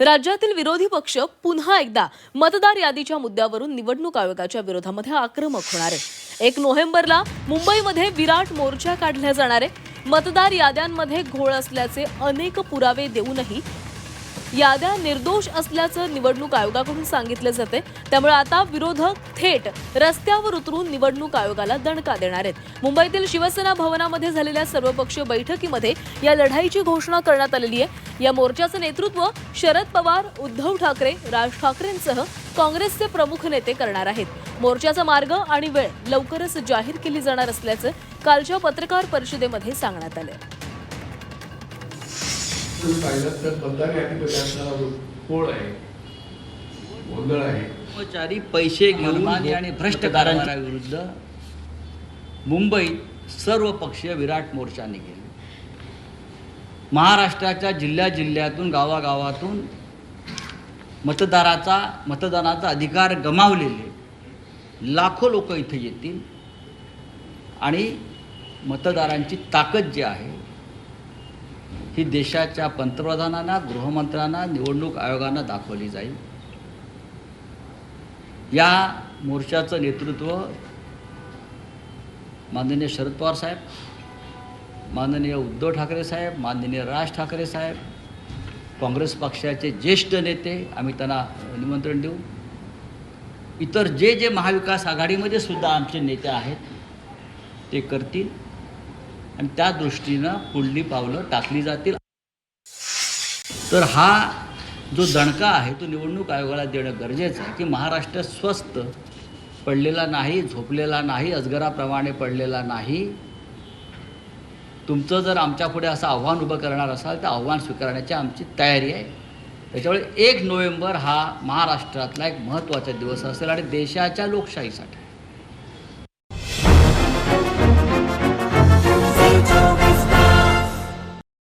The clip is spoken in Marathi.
राज्यातील विरोधी पक्ष पुन्हा एकदा मतदार यादीच्या मुद्द्यावरून निवडणूक आयोगाच्या विरोधामध्ये आक्रमक होणार आहे. एक नोव्हेंबरला मुंबईमध्ये विराट मोर्चा काढल्या जाणार आहे. मतदार याद्यांमध्ये घोळ असल्याचे अनेक पुरावे देऊनही याद्या निर्दोष असल्याचं निवडणूक आयोगाकडून सांगितलं जाते त्यामुळे आता विरोधक थेट रस्त्यावर उतरून निवडणूक आयोगाला दणका देणार आहेत. मुंबईतील शिवसेना भवनामध्ये झालेल्या सर्वपक्षीय बैठकीमध्ये या लढाईची घोषणा करण्यात आलेली आहे. या मोर्चाचं नेतृत्व शरद पवार उद्धव ठाकरे राज ठाकरेंसह काँग्रेसचे प्रमुख नेते करणार आहेत. मोर्चाचा मार्ग आणि वेळ लवकरच जाहीर केली जाणार असल्याचं कालच्या पत्रकार परिषदेमध्ये सांगण्यात आलं तुम्ही पाहिलं तर मतदार यादीमध्ये असणारा आहे गोंधळ आहे पैसे घेऊन आणि भ्रष्ट कारभाराविरुद्ध मुंबईत सर्व पक्षीय विराट मोर्चा निघेल महाराष्ट्राच्या जिल्ह्या जिल्ह्यातून गावागावातून मतदाराचा मतदानाचा अधिकार गमावलेले लाखो लोक इथे येतील आणि मतदारांची ताकद जी आहे ही देशाच्या पंतप्रधानांना गृहमंत्र्यांना निवडणूक आयोगांना दाखवली जाईल. या मोर्चाचं नेतृत्व माननीय शरद पवार साहेब माननीय उद्धव ठाकरे साहेब माननीय राज ठाकरे साहेब काँग्रेस पक्षाचे ज्येष्ठ नेते आम्ही त्यांना निमंत्रण देऊ. इतर जे जे महाविकास आघाडीमध्ये सुद्धा आमचे नेते आहेत ते करतील. आणि त्या दृष्टीनं पुढली पावलं टाकली जातील. तर हा जो दणका आहे तो निवडणूक आयोगाला देणं गरजेचं आहे की महाराष्ट्र स्वस्त पडलेला नाही झोपलेला नाही अजगराप्रमाणे पडलेला नाही. तुमचं जर आमच्यापुढे असं आव्हान उभं करणार असाल तर आव्हान स्वीकारण्याची आमची तयारी आहे. त्याच्यामुळे एक नोव्हेंबर हा महाराष्ट्रातला एक महत्त्वाचा दिवस असेल आणि देशाच्या लोकशाहीसाठी.